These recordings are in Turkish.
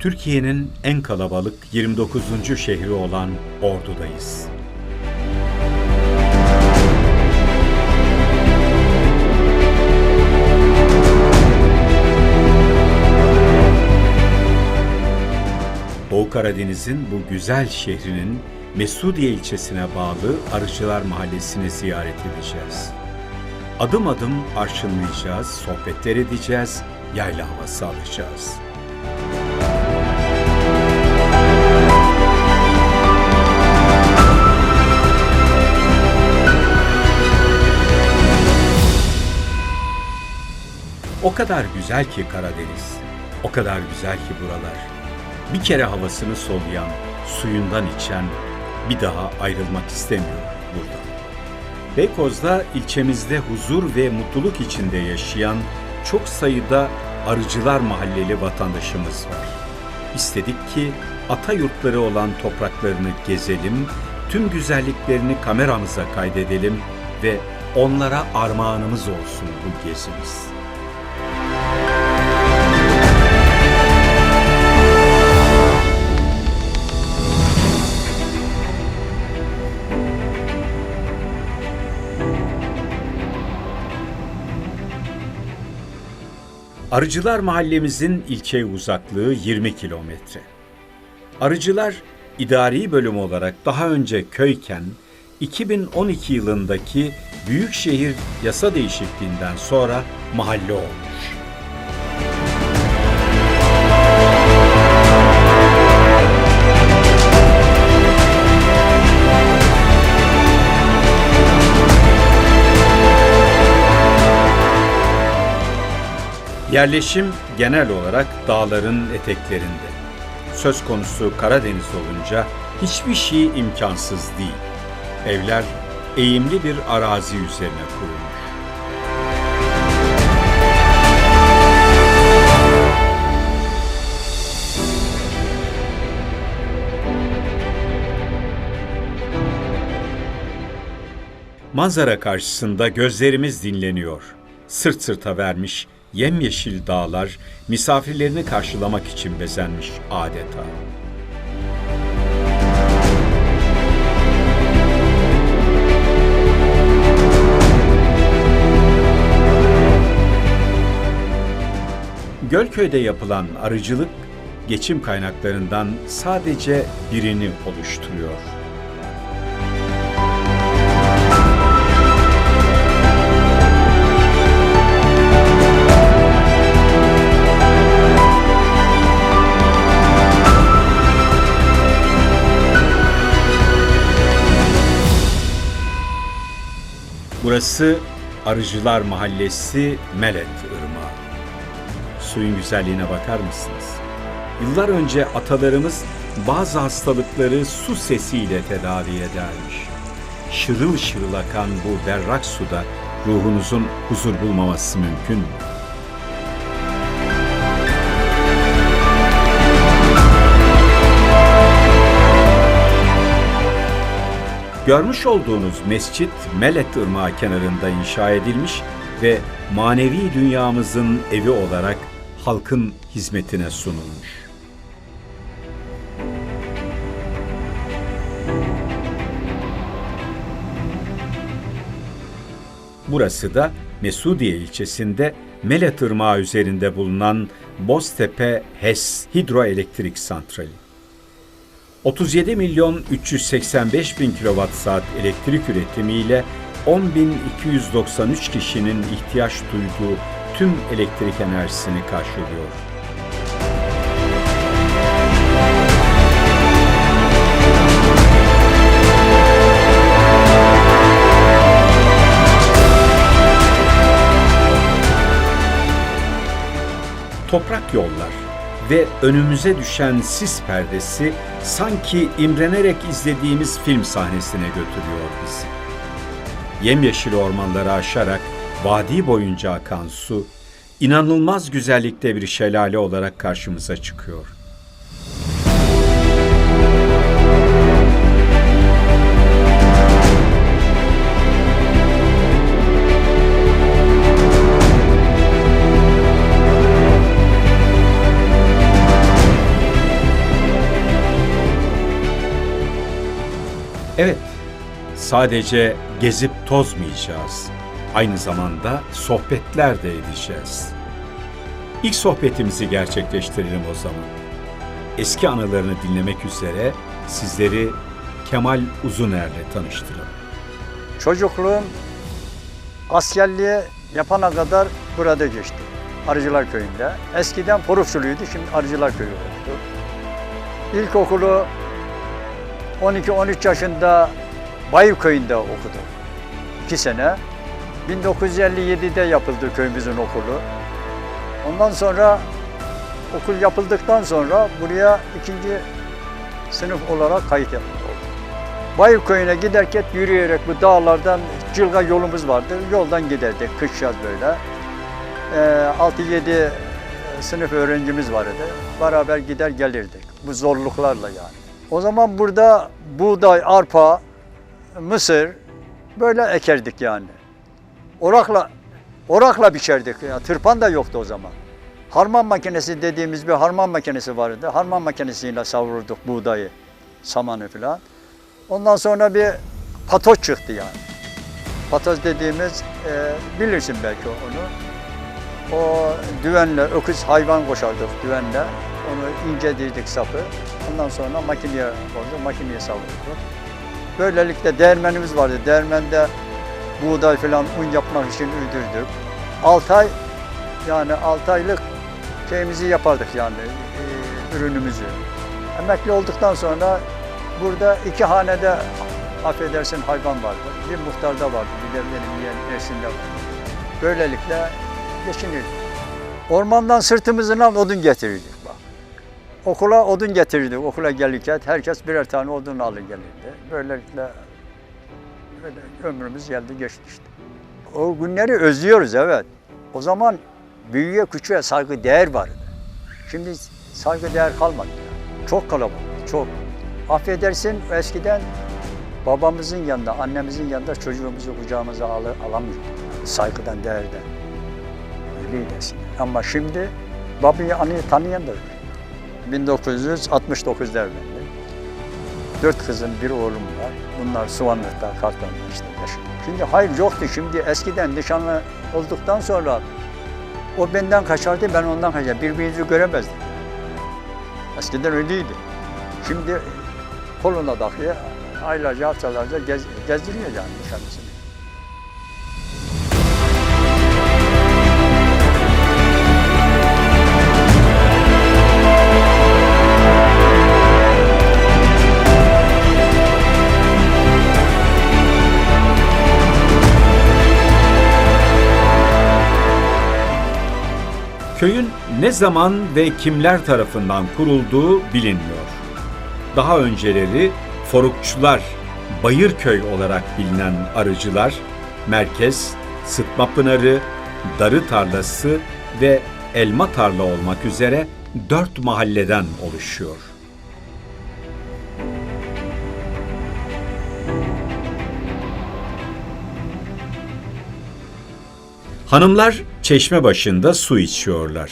Türkiye'nin en kalabalık 29. şehri olan Ordu'dayız. Doğu Karadeniz'in bu güzel şehrinin Mesudiye ilçesine bağlı Arıcılar Mahallesi'ni ziyaret edeceğiz. Adım adım arşınlayacağız, sohbetler edeceğiz, yayla havası alacağız. O kadar güzel ki Karadeniz, o kadar güzel ki buralar. Bir kere havasını soluyan, suyundan içen bir daha ayrılmak istemiyor buradan. Beykoz'da ilçemizde huzur ve mutluluk içinde yaşayan çok sayıda arıcılar mahalleli vatandaşımız var. İstedik ki ata yurtları olan topraklarını gezelim, tüm güzelliklerini kameramıza kaydedelim ve onlara armağanımız olsun bu gezimiz. Arıcılar mahallemizin ilçeye uzaklığı 20 kilometre. Arıcılar idari bölüm olarak daha önce köyken 2012 yılındaki büyükşehir yasa değişikliğinden sonra mahalle olmuş. Yerleşim genel olarak dağların eteklerinde. Söz konusu Karadeniz olunca hiçbir şey imkansız değil. Evler eğimli bir arazi üzerine kurulmuş. Manzara karşısında gözlerimiz dinleniyor. Sırt sırta vermiş yemyeşil dağlar misafirlerini karşılamak için bezenmiş adeta. Gölköy'de yapılan arıcılık geçim kaynaklarından sadece birini oluşturuyor. Burası Arıcılar Mahallesi Melet Irmağı. Suyun güzelliğine bakar mısınız? Yıllar önce atalarımız bazı hastalıkları su sesiyle tedavi edermiş. Şırıl şırıl akan bu berrak suda ruhunuzun huzur bulmaması mümkün mü? Görmüş olduğunuz mescit Melet Irmağı kenarında inşa edilmiş ve manevi dünyamızın evi olarak halkın hizmetine sunulmuş. Burası da Mesudiye ilçesinde Melet Irmağı üzerinde bulunan Boztepe HES Hidroelektrik Santrali. 37 milyon 385 bin kilowatt saat elektrik üretimiyle 10.293 kişinin ihtiyaç duyduğu tüm elektrik enerjisini karşılıyor. Toprak yollar ve önümüze düşen sis perdesi sanki imrenerek izlediğimiz film sahnesine götürüyor bizi. Yemyeşil ormanları aşarak vadi boyunca akan su, inanılmaz güzellikte bir şelale olarak karşımıza çıkıyor. Evet, sadece gezip tozmayacağız. Aynı zamanda sohbetler de edeceğiz. İlk sohbetimizi gerçekleştirelim o zaman. Eski anılarını dinlemek üzere sizleri Kemal Uzuner'le tanıştıralım. Çocukluğum askerliği yapana kadar burada geçti. Arıcılar Köyü'nde. Eskiden Porukçuluydu, şimdi Arıcılar Köyü oldu. İlkokulu 12-13 yaşında Bayır Köyü'nde okudum. 2 sene. 1957'de yapıldı köyümüzün okulu. Ondan sonra okul yapıldıktan sonra buraya ikinci sınıf olarak kayıt yapıldı. Bayır köyüne giderken yürüyerek bu dağlardan cılga yolumuz vardı. Yoldan giderdik kış yaz böyle. Ee, 6-7 sınıf öğrencimiz vardı. Beraber gider gelirdik. Bu zorluklarla yani. O zaman burada buğday, arpa, mısır böyle ekerdik yani. Orakla orakla biçerdik. Ya. Tırpan da yoktu o zaman. Harman makinesi dediğimiz bir harman makinesi vardı. Harman makinesiyle savururduk buğdayı, samanı falan. Ondan sonra bir patoz çıktı yani. Patoz dediğimiz e, bilirsin belki onu. O düvenle, öküz hayvan koşardık düvenle. Onu incedirdik sapı. Ondan sonra makineye koyduk, makineye savurduk. Böylelikle değirmenimiz vardı. Değirmende buğday falan un yapmak için üdürdük. 6 ay yani 6 aylık şeyimizi yapardık yani e, ürünümüzü. Emekli olduktan sonra burada iki hanede affedersin hayvan vardı. Bir muhtarda vardı, bir de benim yeğen. Böylelikle geçinirdik. Ormandan sırtımızdan odun getirirdik. Okula odun getirirdik. Okula gelirken herkes birer tane odun alır gelirdi. Böylelikle böyle ömrümüz geldi geçti işte. O günleri özlüyoruz evet. O zaman büyüye küçüğe saygı değer vardı. Şimdi saygı değer kalmadı. Çok kalabalık, çok. Affedersin eskiden babamızın yanında, annemizin yanında çocuğumuzu kucağımıza al alamıyorduk. Saygıdan, değerden. Öyleydi eskiden. Ama şimdi babayı, anıyı tanıyan da öyle. 1969'da evlendim. Dört kızım, bir oğlum var. Bunlar Suvanlık'ta, Kartal'da işte yaşıyor. Şimdi hayır yoktu. Şimdi eskiden nişanlı olduktan sonra o benden kaçardı, ben ondan kaçardım. Birbirimizi göremezdik. Eskiden öyleydi. Şimdi koluna takıyor, aylarca, haftalarca gez, gezdiriyor yani nişanlısını. Köyün ne zaman ve kimler tarafından kurulduğu bilinmiyor. Daha önceleri Forukçular, Bayırköy olarak bilinen arıcılar, merkez, Sıtma Pınarı, Darı Tarlası ve Elma Tarla olmak üzere dört mahalleden oluşuyor. Hanımlar çeşme başında su içiyorlar.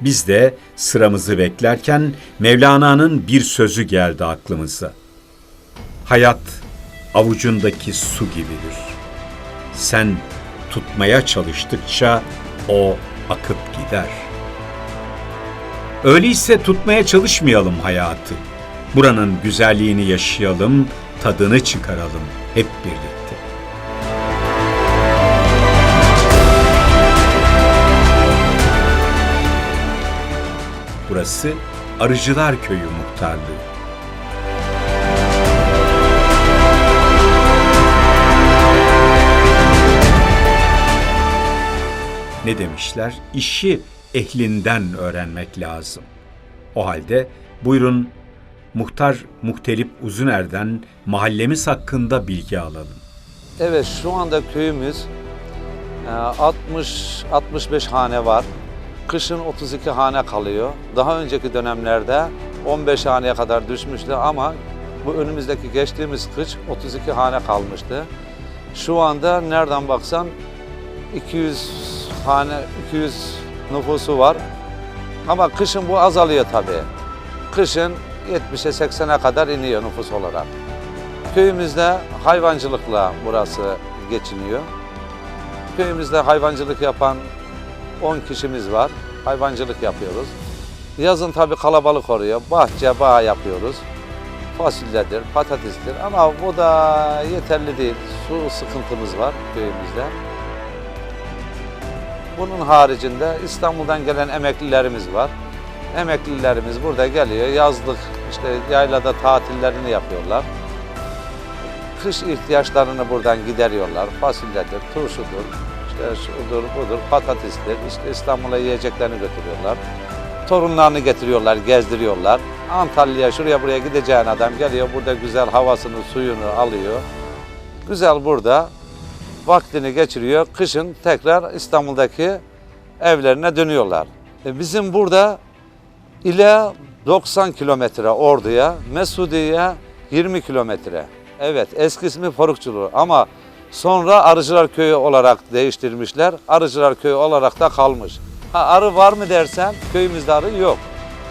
Biz de sıramızı beklerken Mevlana'nın bir sözü geldi aklımıza. Hayat avucundaki su gibidir. Sen tutmaya çalıştıkça o akıp gider. Öyleyse tutmaya çalışmayalım hayatı. Buranın güzelliğini yaşayalım, tadını çıkaralım hep birlikte. Burası Arıcılar Köyü muhtarlığı. Ne demişler? İşi ehlinden öğrenmek lazım. O halde buyurun Muhtar Muhtelip Uzuner'den mahallemiz hakkında bilgi alalım. Evet şu anda köyümüz e, 60 65 hane var. Kışın 32 hane kalıyor. Daha önceki dönemlerde 15 haneye kadar düşmüştü ama bu önümüzdeki geçtiğimiz kış 32 hane kalmıştı. Şu anda nereden baksan 200 hane 200 nüfusu var. Ama kışın bu azalıyor tabii. Kışın 70'e 80'e kadar iniyor nüfus olarak. köyümüzde hayvancılıkla burası geçiniyor. Köyümüzde hayvancılık yapan 10 kişimiz var. Hayvancılık yapıyoruz. Yazın tabii kalabalık oluyor. Bahçe, bağ yapıyoruz. Fasulyedir, patatestir ama bu da yeterli değil. Su sıkıntımız var köyümüzde. Bunun haricinde İstanbul'dan gelen emeklilerimiz var. Emeklilerimiz burada geliyor. Yazlık işte yaylada tatillerini yapıyorlar. Kış ihtiyaçlarını buradan gideriyorlar. Fasulyedir, turşudur, işte şudur budur, patatestir. İşte İstanbul'a yiyeceklerini götürüyorlar. Torunlarını getiriyorlar, gezdiriyorlar. Antalya'ya şuraya buraya gideceğin adam geliyor. Burada güzel havasını, suyunu alıyor. Güzel burada vaktini geçiriyor. Kışın tekrar İstanbul'daki evlerine dönüyorlar. E, Bizim burada ile 90 kilometre Ordu'ya, Mesudiye'ye 20 kilometre. Evet eski ismi Porukçulu ama sonra Arıcılar Köyü olarak değiştirmişler. Arıcılar Köyü olarak da kalmış. Ha, arı var mı dersen köyümüzde arı yok.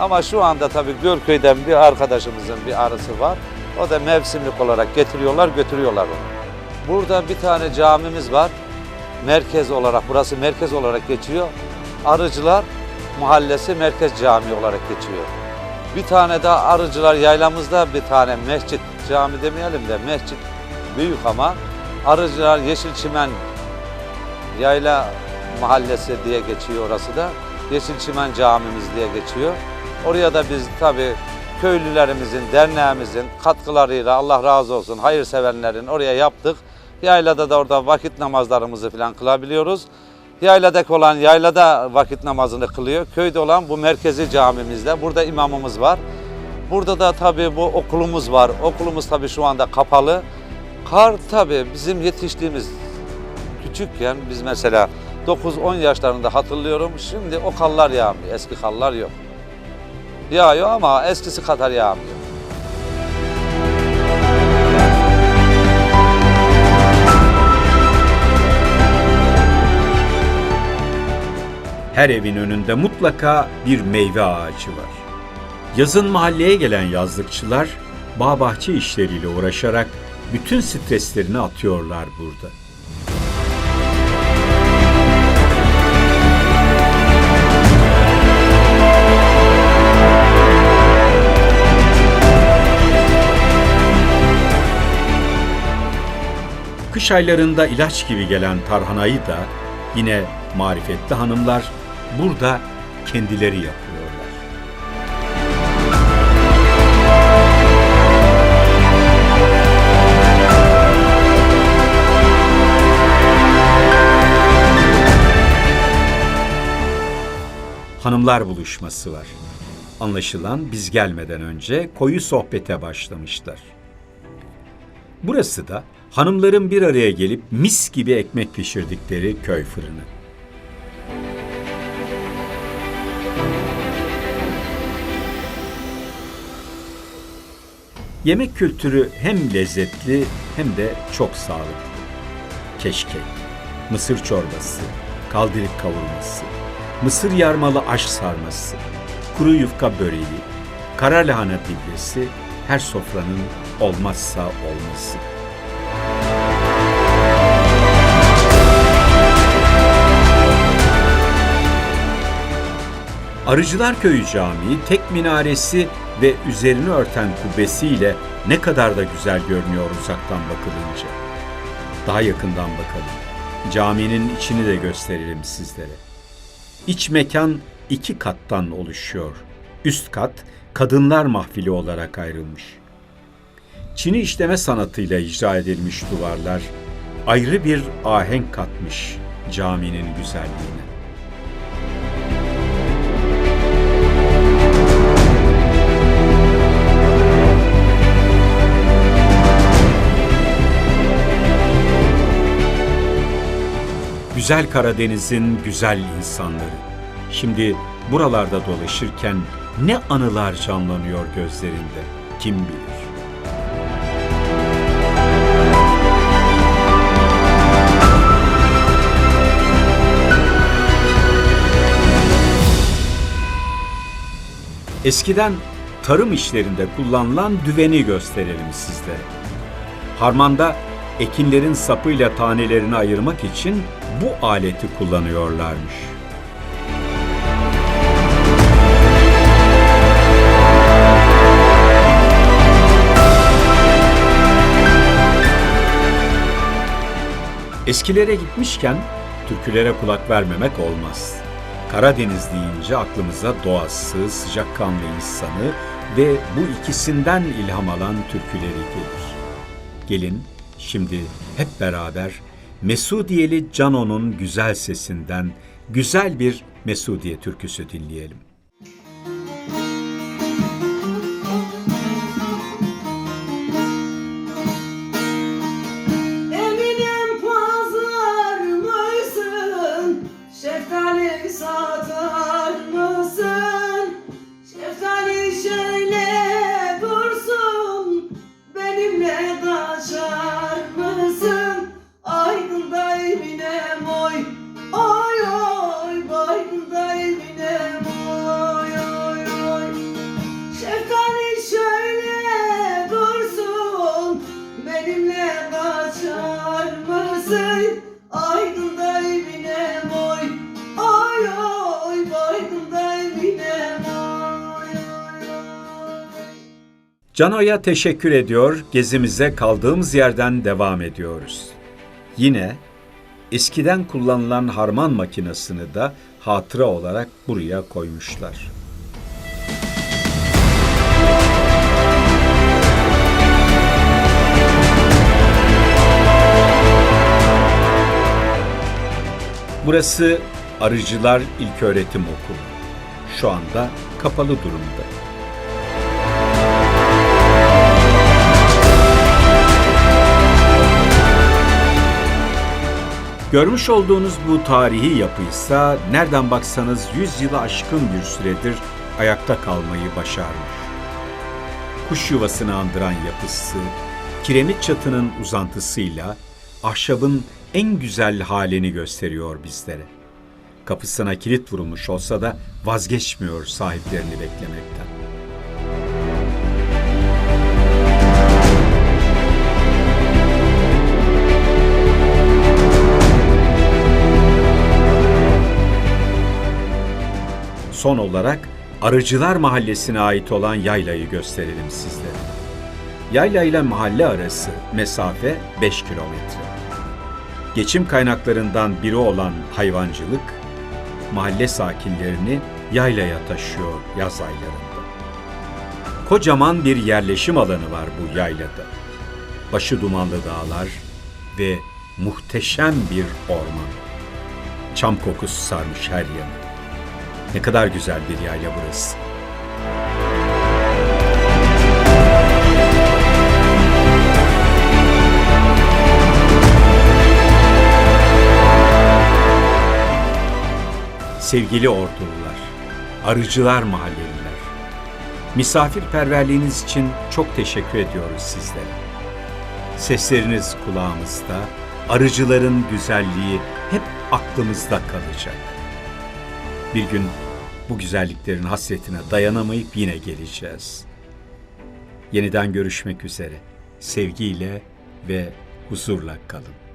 Ama şu anda tabii Gölköy'den bir arkadaşımızın bir arısı var. O da mevsimlik olarak getiriyorlar, götürüyorlar onu. Burada bir tane camimiz var. Merkez olarak, burası merkez olarak geçiyor. Arıcılar Mahallesi Merkez Camii olarak geçiyor. Bir tane daha Arıcılar Yaylamızda bir tane mescit, cami demeyelim de mescit büyük ama Arıcılar Yeşilçimen Yayla Mahallesi diye geçiyor orası da. Yeşilçimen Camimiz diye geçiyor. Oraya da biz tabii köylülerimizin, derneğimizin katkılarıyla Allah razı olsun hayırsevenlerin oraya yaptık. Yaylada da orada vakit namazlarımızı falan kılabiliyoruz. Yayladaki olan yaylada vakit namazını kılıyor. Köyde olan bu merkezi camimizde. Burada imamımız var. Burada da tabii bu okulumuz var. Okulumuz tabii şu anda kapalı. Kar tabii bizim yetiştiğimiz küçükken biz mesela 9-10 yaşlarında hatırlıyorum. Şimdi o kallar yağmıyor. Eski kallar yok. Yağıyor ama eskisi kadar yağmıyor. Her evin önünde mutlaka bir meyve ağacı var. Yazın mahalleye gelen yazlıkçılar bağ bahçe işleriyle uğraşarak bütün streslerini atıyorlar burada. Kış aylarında ilaç gibi gelen tarhanayı da yine marifetli hanımlar burada kendileri yapıyorlar. Hanımlar buluşması var. Anlaşılan biz gelmeden önce koyu sohbete başlamışlar. Burası da hanımların bir araya gelip mis gibi ekmek pişirdikleri köy fırını. Yemek kültürü hem lezzetli hem de çok sağlıklı. Keşkek, mısır çorbası, kaldirik kavurması, mısır yarmalı aş sarması, kuru yufka böreği, kara lahana diblesi her sofranın olmazsa olmazı. Arıcılar Köyü Camii tek minaresi ve üzerini örten kubbesiyle ne kadar da güzel görünüyor uzaktan bakılınca. Daha yakından bakalım. Caminin içini de gösterelim sizlere. İç mekan iki kattan oluşuyor. Üst kat kadınlar mahfili olarak ayrılmış. Çini işleme sanatıyla icra edilmiş duvarlar ayrı bir ahenk katmış caminin güzelliğine. Güzel Karadeniz'in güzel insanları. Şimdi buralarda dolaşırken ne anılar canlanıyor gözlerinde kim bilir. Eskiden tarım işlerinde kullanılan düveni gösterelim sizlere. Harmanda ekinlerin sapıyla tanelerini ayırmak için bu aleti kullanıyorlarmış. Eskilere gitmişken türkülere kulak vermemek olmaz. Karadeniz deyince aklımıza doğası, sıcakkanlı insanı ve bu ikisinden ilham alan türküleri gelir. Gelin şimdi hep beraber Mesudiyeli Cano'nun güzel sesinden güzel bir Mesudiye türküsü dinleyelim. Cano'ya teşekkür ediyor, gezimize kaldığımız yerden devam ediyoruz. Yine eskiden kullanılan harman makinesini de hatıra olarak buraya koymuşlar. Burası Arıcılar İlköğretim Okulu. Şu anda kapalı durumda. Görmüş olduğunuz bu tarihi yapıysa nereden baksanız 100 yılı aşkın bir süredir ayakta kalmayı başarmış. Kuş yuvasını andıran yapısı, kiremit çatının uzantısıyla ahşabın en güzel halini gösteriyor bizlere. Kapısına kilit vurulmuş olsa da vazgeçmiyor sahiplerini beklemekten. Son olarak Arıcılar Mahallesi'ne ait olan yaylayı gösterelim sizlere. Yayla ile mahalle arası mesafe 5 kilometre. Geçim kaynaklarından biri olan hayvancılık, mahalle sakinlerini yaylaya taşıyor yaz aylarında. Kocaman bir yerleşim alanı var bu yaylada. Başı dumanlı dağlar ve muhteşem bir orman. Çam kokusu sarmış her yanı. Ne kadar güzel bir yayla burası. Sevgili ordulular, arıcılar mahalleliler, misafirperverliğiniz için çok teşekkür ediyoruz sizlere. Sesleriniz kulağımızda, arıcıların güzelliği hep aklımızda kalacak. Bir gün bu güzelliklerin hasretine dayanamayıp yine geleceğiz. Yeniden görüşmek üzere. Sevgiyle ve huzurla kalın.